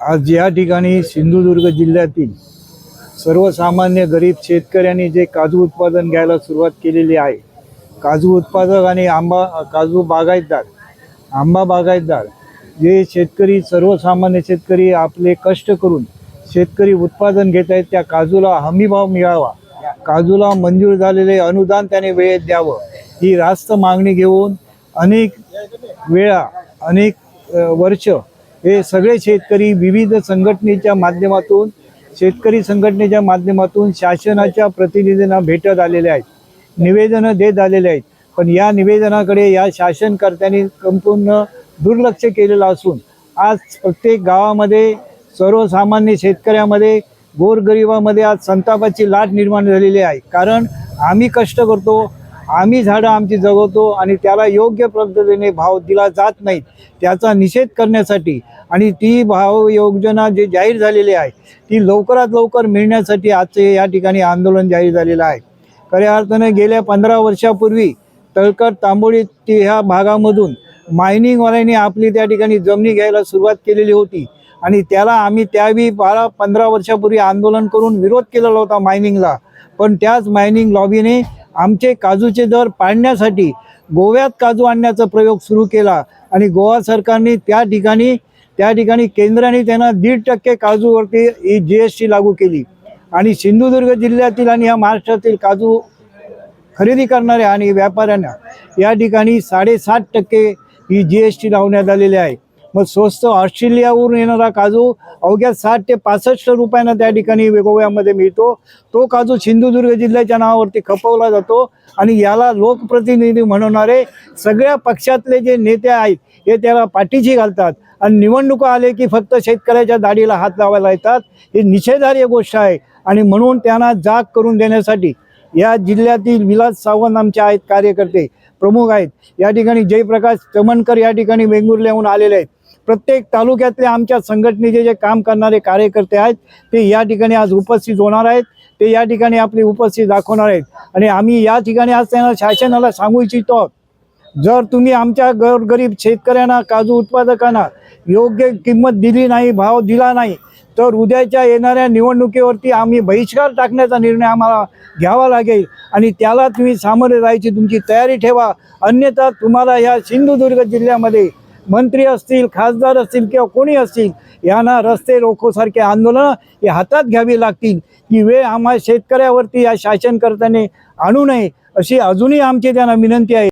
आज या ठिकाणी सिंधुदुर्ग जिल्ह्यातील सर्वसामान्य गरीब शेतकऱ्यांनी जे काजू उत्पादन घ्यायला सुरुवात केलेली आहे काजू उत्पादक आणि आंबा काजू बागायतदार आंबा बागायतदार जे शेतकरी सर्वसामान्य शेतकरी आपले कष्ट करून शेतकरी उत्पादन घेत आहेत त्या काजूला हमीभाव मिळावा काजूला मंजूर झालेले अनुदान त्याने वेळेत द्यावं ही रास्त मागणी घेऊन अनेक वेळा अनेक वर्ष हे सगळे शेतकरी विविध संघटनेच्या माध्यमातून शेतकरी संघटनेच्या माध्यमातून शासनाच्या प्रतिनिधींना भेटत आलेले आहेत निवेदनं देत आलेले आहेत. पण या निवेदनाकडे या शासनकर्त्यांनी संपूर्ण दुर्लक्ष केलेलं असून आज प्रत्येक गावामध्ये सर्वसामान्य शेतकऱ्यामध्ये गोरगरिबामध्ये आज संतापाची लाट निर्माण झालेली आहे. कारण आम्ही कष्ट करतो आम्ही झाडं आमची जगवतो आणि त्याला योग्य पद्धतीने भाव दिला जात नाहीत. त्याचा निषेध करण्यासाठी आणि ती भाव योजना जे जाहीर झालेली आहे ती लवकरात लवकर मिळण्यासाठी आजचे या ठिकाणी आंदोलन जाहीर झालेलं आहे. खऱ्या अर्थाने गेल्या पंधरा वर्षापूर्वी तळकट तांबोळी ते ह्या भागामधून मायनिंगवाल्यांनी आपली त्या ठिकाणी जमिनी घ्यायला सुरुवात केलेली होती आणि त्याला आम्ही त्यावेळी बारा पंधरा वर्षापूर्वी आंदोलन करून विरोध केलेला होता मायनिंगला. पण त्याच मायनिंग लॉबीने आमचे काजूचे दर पाडण्यासाठी गोव्यात काजू आणण्याचा प्रयोग सुरू केला. आणि गोवा सरकारने त्या ठिकाणी त्या ठिकाणी केंद्राने त्यांना दीड टक्के काजूवरती ही जी एस टी लागू केली. आणि सिंधुदुर्ग जिल्ह्यातील आणि या महाराष्ट्रातील काजू खरेदी करणाऱ्या आणि व्यापाऱ्यांना या ठिकाणी साडेसात टक्के ही जी एस टी लावण्यात आलेली आहे. मग स्वस्त ऑस्ट्रेलियावरून येणारा काजू अवघ्या साठ ते पासष्ट रुपयांना त्या ठिकाणी गोव्यामध्ये मिळतो. तो काजू सिंधुदुर्ग जिल्ह्याच्या नावावरती खपवला जातो आणि याला लोकप्रतिनिधी म्हणवणारे सगळ्या पक्षातले जे नेते आहेत हे त्याला पाठीशी घालतात. आणि निवडणुका आले की फक्त शेतकऱ्याच्या दाढीला हात लावायला येतात. ही निषेधार्य गोष्ट आहे आणि म्हणून त्यांना जाग करून देण्यासाठी या जिल्ह्यातील विलास सावंत आमचे आहेत कार्यकर्ते प्रमुख आहेत. या ठिकाणी जयप्रकाश चमनकर या ठिकाणी वेंगुर्ल्याहून आलेले आहेत. प्रत्येक तालुक्यातले आमच्या संघटनेचे जे काम करणारे कार्यकर्ते आहेत ते या ठिकाणी आज उपस्थित होणार आहेत. ते या ठिकाणी आपली उपस्थित दाखवणार आहेत. आणि आम्ही या ठिकाणी आज त्यांना शासनाला सांगू इच्छितो जर तुम्ही आमच्या गरगरीब शेतकऱ्यांना काजू उत्पादकांना योग्य किंमत दिली नाही भाव दिला नाही तर उद्याच्या येणाऱ्या निवडणुकीवरती आम्ही बहिष्कार टाकण्याचा निर्णय आम्हाला घ्यावा लागेल. आणि त्याला तुम्ही सामोरे जायची तुमची तयारी ठेवा. अन्यथा तुम्हाला या सिंधुदुर्ग जिल्ह्यामध्ये मंत्री असतील खासदार असतील किंवा कोणी असतील यांना रस्ते रोखोसारखे आंदोलनं हे हातात घ्यावी लागतील. ही वेळ आम्हा शेतकऱ्यावरती या शासनकर्त्याने आणू नये अशी अजूनही आमची त्यांना विनंती आहे.